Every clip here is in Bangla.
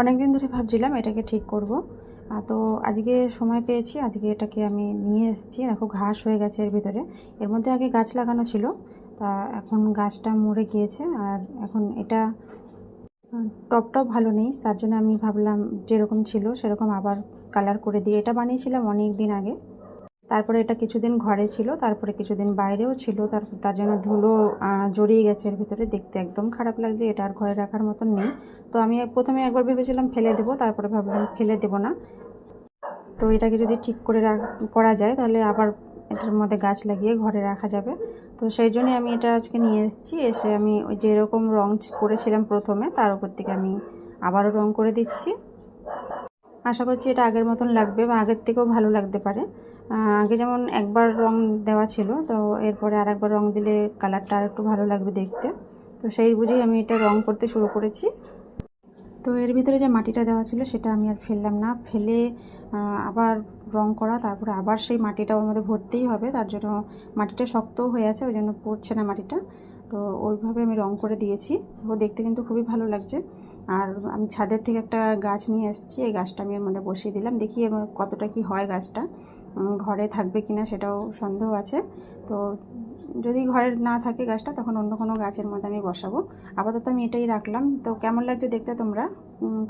অনেক দিন ধরে ভাবছিলাম এটাকে ঠিক করব। তো আজকে সময় পেয়েছি, আজকে এটাকে আমি নিয়ে এসেছি। দেখো, ঘাস হয়ে গেছে এর ভিতরে। এর মধ্যে আগে গাছ লাগানো ছিল, তা এখন গাছটা মরে গিয়েছে। আর এখন এটা টপ টপ ভালো নেই, তার জন্য আমি ভাবলাম যেরকম ছিল সেরকম আবার কালার করে দিয়ে। এটা বানিয়েছিলাম অনেক দিন আগে। তারপরে এটা কিছুদিন ঘরে ছিল, তারপরে কিছুদিন বাইরেও ছিল, তার তার জন্য ধুলো জড়িয়ে গেছে এর ভিতরে। দেখতে একদম খারাপ লাগছে, এটা আর ঘরে রাখার মতন নেই। তো আমি প্রথমে একবার ভেবেছিলাম ফেলে দেবো, তারপরে ভাবলাম ফেলে দেবো না। তো এটাকে যদি ঠিক করে করা যায়, তাহলে আবার এটার মধ্যে গাছ লাগিয়ে ঘরে রাখা যাবে। তো সেই জন্যই আমি এটা আজকে নিয়ে এসেছি, এসে আমি ওই যেরকম রং করেছিলাম প্রথমে, তার উপর থেকে আমি আবারও রং করে দিচ্ছি। আশা করছি এটা আগের মতন লাগবে বা আগের থেকেও ভালো লাগতে পারে। আগে যেমন একবার রং দেওয়া ছিল, তো এরপরে আর একবার রং দিলে কালারটা আর একটু ভালো লাগবে দেখতে। তো সেই বুঝেই আমি এটা রং করতে শুরু করেছি। তো এর ভিতরে যে মাটিটা দেওয়া ছিল সেটা আমি আর ফেললাম না। ফেলে আবার রং করা, তারপরে আবার সেই মাটিটা ওর মধ্যে ভরতেই হবে। তার জন্য মাটিটা শক্তও হয়ে আছে, ওই জন্য পড়ছে না মাটিটা। তো ওইভাবে আমি রং করে দিয়েছি। ও দেখতে কিন্তু খুবই ভালো লাগছে। আর আমি ছাদের থেকে একটা গাছ নিয়ে এসেছি। এই গাছটা আমি এর মধ্যে বসিয়ে দিলাম। দেখি কতটা কি হয় গাছটা। ঘরে থাকবে কিনা সেটাও সন্দেহ আছে। তো যদি ঘরে না থাকে গাছটা, তখন অন্য কোনো গাছের মধ্যে আমি বসাবো। আপাতত আমি এটাই রাখলাম। তো কেমন লাগছে দেখতে তোমরা?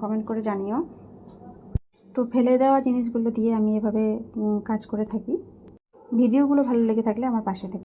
কমেন্ট করে জানিও। তো ফেলে দেওয়া জিনিসগুলো দিয়ে আমি এভাবে কাজ করে থাকি। ভিডিওগুলো ভালো লেগে থাকলে আমার পাশে থেকে